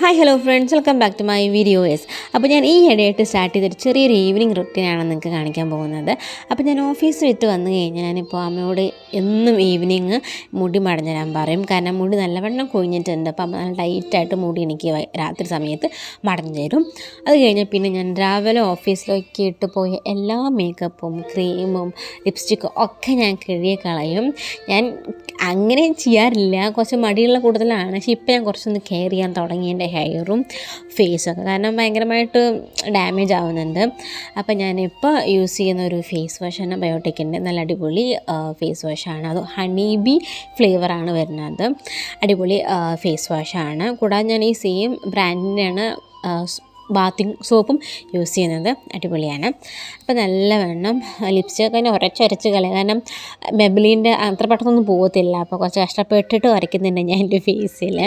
Hi hello friends welcome back to my videos അപ്പോൾ ഞാൻ ഈ ഇടയായിട്ട് സ്റ്റാർട്ട് ചെയ്തൊരു ചെറിയൊരു ഈവനിങ് റുട്ടീനാണ് നിങ്ങൾക്ക് കാണിക്കാൻ പോകുന്നത്. അപ്പോൾ ഞാൻ ഓഫീസ് വിട്ട് വന്നു കഴിഞ്ഞാൽ ഞാനിപ്പോൾ അമ്മയോട് എന്നും ഈവനിങ് മുടി മടഞ്ഞു തരാൻ പറയും. കാരണം മുടി നല്ലവണ്ണം കൊഴിഞ്ഞിട്ടുണ്ട്. അപ്പോൾ നല്ല ടൈറ്റായിട്ട് മുടി എനിക്ക് രാത്രി സമയത്ത് മടഞ്ഞു തരും. അത് കഴിഞ്ഞാൽ പിന്നെ ഞാൻ രാവിലെ ഓഫീസിലേക്ക് ഇട്ട് പോയ എല്ലാ മേക്കപ്പും ക്രീമും ലിപ്സ്റ്റിക്കും ഒക്കെ ഞാൻ കഴുകി കളയും. ഞാൻ അങ്ങനെ ചെയ്യാറില്ല. കുറച്ച് മടിയുള്ള കൂടുതലാണ്. പക്ഷേ ഇപ്പോൾ ഞാൻ കുറച്ചൊന്ന് കെയർ ചെയ്യാൻ തുടങ്ങി ഹെയറും ഫേസൊക്കെ കാരണം ഭയങ്കരമായിട്ട് ഡാമേജ് ആവുന്നുണ്ട്. അപ്പം ഞാനിപ്പോൾ യൂസ് ചെയ്യുന്ന ഒരു ഫേസ് വാഷാണ് ബയോട്ടിക്കിന്റെ നല്ല അടിപൊളി ഫേസ് വാഷാണ് അത് ഹണി ബി ഫ്ലേവറാണ് വരുന്നത്. അടിപൊളി ഫേസ് വാഷാണ് കൂടാതെ ഞാൻ ഈ സെയിം ബ്രാൻഡിന്റെയാണ് ബാത്തിങ് സോപ്പും യൂസ് ചെയ്യുന്നത്. അടിപൊളിയാണ്. അപ്പോൾ നല്ല വെണ്ണം ലിപ്സ്റ്റിക് തന്നെ ഉരച്ചൊരച്ച് കളയാം. കാരണം മെബിലിന്റെ അത്ര പെട്ടെന്നൊന്നും പോകത്തില്ല. അപ്പോൾ കുറച്ച് കഷ്ടപ്പെട്ടിട്ട് വരയ്ക്കുന്നുണ്ട് ഞാൻ എന്റെ ഫേസിൽ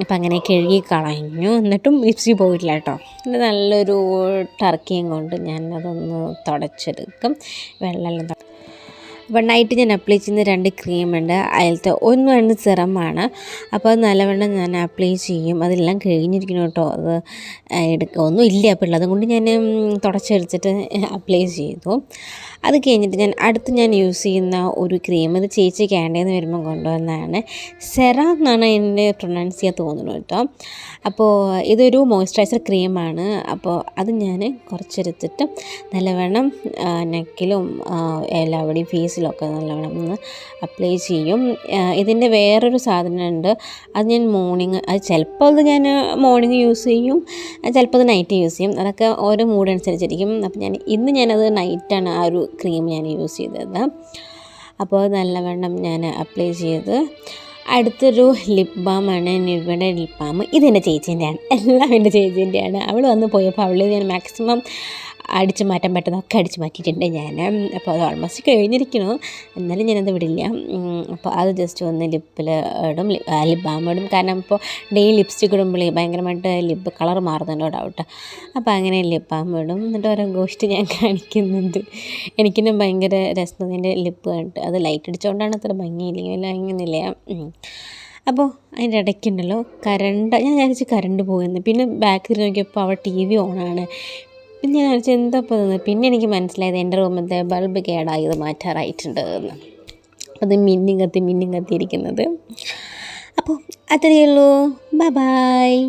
അപ്പം അങ്ങനെ കഴുകി കളഞ്ഞു. എന്നിട്ടും മിക്സി പോയിട്ടില്ല കേട്ടോ. ഇത് നല്ലൊരു ടർക്കിയും കൊണ്ട് ഞാനതൊന്ന് തുടച്ചെടുക്കും. വെള്ളമെല്ലാം തൊ- ആയിട്ട് ഞാൻ അപ്ലൈ ചെയ്യുന്ന രണ്ട് ക്രീമുണ്ട് അതിലത്തെ ഒന്ന് രണ്ട് സിറമാണ് അപ്പോൾ അത് നല്ലവണ്ണം ഞാൻ അപ്ലൈ ചെയ്യും. അതെല്ലാം കഴിഞ്ഞിരിക്കണം കേട്ടോ. അത് എടുക്കുക ഒന്നും ഇല്ല അപ്പോൾ ഉള്ളത്. ഞാൻ തുടച്ചടിച്ചിട്ട് അപ്ലൈ ചെയ്തു. അത് കഴിഞ്ഞിട്ട് ഞാൻ അടുത്ത് ഞാൻ യൂസ് ചെയ്യുന്ന ഒരു ക്രീം ഇത് ചേച്ചി ക്യാൻഡേന്ന് വരുമ്പോൾ കൊണ്ടുവന്നതാണ്. സെറ എന്നാണ് എന്റെ പ്രൊണൗൺസ് ചെയ്യാൻ തോന്നുന്നു കേട്ടോ. അപ്പോൾ ഇതൊരു മോയ്സ്ചറൈസർ ക്രീമാണ് അപ്പോൾ അത് ഞാൻ കുറച്ചെടുത്തിട്ട് നല്ലവണ്ണം നെക്കിലും എല്ലാവിടെയും ഫേസിലൊക്കെ നല്ലവണ്ണം ഒന്ന് അപ്ലൈ ചെയ്യും. ഇതിന്റെ വേറൊരു സാധനമുണ്ട്. അത് ഞാൻ മോർണിംഗ് അത് ചിലപ്പോൾ അത് ഞാൻ മോർണിംഗ് യൂസ് ചെയ്യും ചിലപ്പോൾ അത് നൈറ്റ് യൂസ് ചെയ്യും. അതൊക്കെ ഓരോ മൂഡ് അനുസരിച്ചിരിക്കും അപ്പോൾ ഞാൻ ഇന്ന് ഞാനത് നൈറ്റാണ് ആ ഒരു ക്രീം ഞാൻ യൂസ് ചെയ്തത്. അപ്പോൾ നല്ലവണ്ണം ഞാൻ അപ്ലൈ ചെയ്ത്. അടുത്തൊരു ലിപ് ബാമാണ് നിവയുടെ ലിപ് ബാം. ഇതെന്റെ ചേച്ചീന്റെയാണ്. എല്ലാം എന്റെ ചേച്ചീന്റെയാണ്. അവൾ വന്ന് പോയപ്പോൾ അവളിൽ ഞാൻ മാക്സിമം അടിച്ച് മാറ്റാൻ പറ്റുന്നതൊക്കെ അടിച്ചു മാറ്റിയിട്ടുണ്ട് ഞാൻ. അപ്പോൾ അത് ഓൾമോസ്റ്റ് കഴിഞ്ഞിരിക്കുന്നു. എന്നാലും ഞാനത് വിടില്ല. അപ്പോൾ അത് ജസ്റ്റ് ഒന്ന് ലിപ്പിൽ ഇടും. ലിപ് ബാം ഇടും. കാരണം ഇപ്പോൾ ഡെയിലി ലിപ്സ്റ്റിക് ഇടുമ്പോൾ ഭയങ്കരമായിട്ട് ലിപ്പ് കളർ മാറുന്നുണ്ടോ ഡൗട്ട് അപ്പോൾ അങ്ങനെ ലിപ് ബാം ഇടും. എന്നിട്ട് ഓരോ ഗോഷ്ടി ഞാൻ കാണിക്കുന്നുണ്ട്. എനിക്കിന്നും ഭയങ്കര രസം എന്റെ ലിപ്പ് കണ്ടിട്ട് അത് ലൈറ്റ് അടിച്ചുകൊണ്ടാണ് അത്ര ഭംഗിയില്ലെങ്കിൽ അങ്ങനെയില്ല. അപ്പോൾ അതിന്റെ ഇടയ്ക്കുണ്ടല്ലോ കരണ്ട്. ഞാൻ വിചാരിച്ച് കരണ്ട് പോകുന്നു. പിന്നെ ബാക്കിൽ നോക്കിയപ്പോൾ അവിടെ ടി വി ഓണാണ് ഞാൻ വിചാരിച്ചു എന്താ ഇപ്പോൾ ഇതെന്ന്. പിന്നെ എനിക്ക് മനസ്സിലായത് എന്റെ റൂമിലത്തെ ബൾബ് കേടായി ഇത് മാറ്റാറായിട്ടുണ്ട് എന്ന്. അത് മിന്നും കത്തി മിന്നും കത്തിയിരിക്കുന്നത്. അപ്പോൾ അത്രയേ ഉള്ളൂ. ബൈ